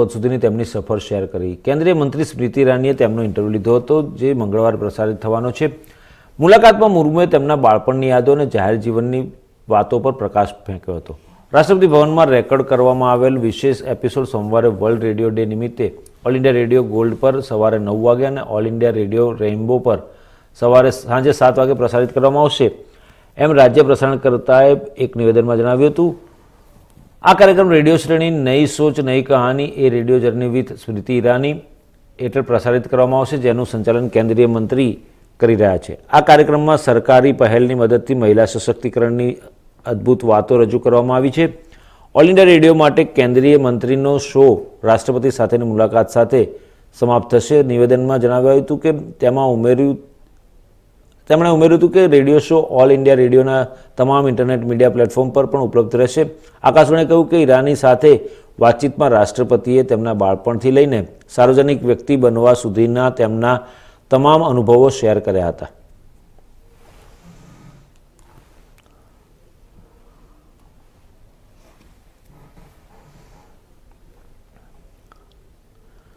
પદ સુધીની તેમની સફર શેર કરી. કેન્દ્રીય મંત્રી સ્મૃતિ ઈરાનીએ તેમનો ઇન્ટરવ્યૂ લીધો હતો, જે મંગળવારે પ્રસારિત થવાનો છે. મુલાકાતમાં મુર્મુએ તેમના બાળપણની યાદો અને જાહેર જીવનની વાતો પર પ્રકાશ ફેંક્યો હતો. રાષ્ટ્રપતિ ભવનમાં રેકોર્ડ કરવામાં આવેલ વિશેષ એપિસોડ સોમવારે વર્લ્ડ રેડિયો ડે નિમિત્તે ઓલ ઇન્ડિયા રેડિયો ગોલ્ડ પર સવારે નવ વાગે અને ઓલ ઇન્ડિયા રેડિયો રેઇનબો પર સવારે સાંજે સાત વાગે પ્રસારિત કરવામાં આવશે. એમ રાજ્ય પ્રસારણકર્તાએ એક નિવેદનમાં જણાવ્યું હતું આ કાર્યક્રમ રેડિયો શ્રેણી, Nai Soch, Nai Kahani a radio journey with Smriti Irani હેઠળ પ્રસારિત કરવામાં આવશે, જેનું સંચાલન કેન્દ્રીય મંત્રી કરી રહ્યા છે. આ કાર્યક્રમમાં સરકારી પહેલની મદદથી મહિલા સશક્તિકરણની અદ્ભુત વાતો રજૂ કરવામાં આવી છે. ઓલ ઇન્ડિયા રેડિયો માટે કેન્દ્રીય મંત્રીનો શો રાષ્ટ્રપતિ સાથેની મુલાકાત સાથે સમાપ્ત થશે. નિવેદનમાં જણાવ્યું હતું કે, તેમાં ઉમેર્યું તેમણે ઉમેર્યું હતું કે રેડિયો શો ઓલ ઇન્ડિયા રેડિયોના તમામ ઇન્ટરનેટ મીડિયા પ્લેટફોર્મ પર પણ ઉપલબ્ધ રહેશે. આકાશવાણીએ કહ્યું કે ઈરાની સાથે વાતચીતમાં રાષ્ટ્રપતિએ તેમના બાળપણથી લઈને સાર્વજનિક વ્યક્તિ બનવા સુધીના તેમના તમામ અનુભવો શેર કર્યા હતા.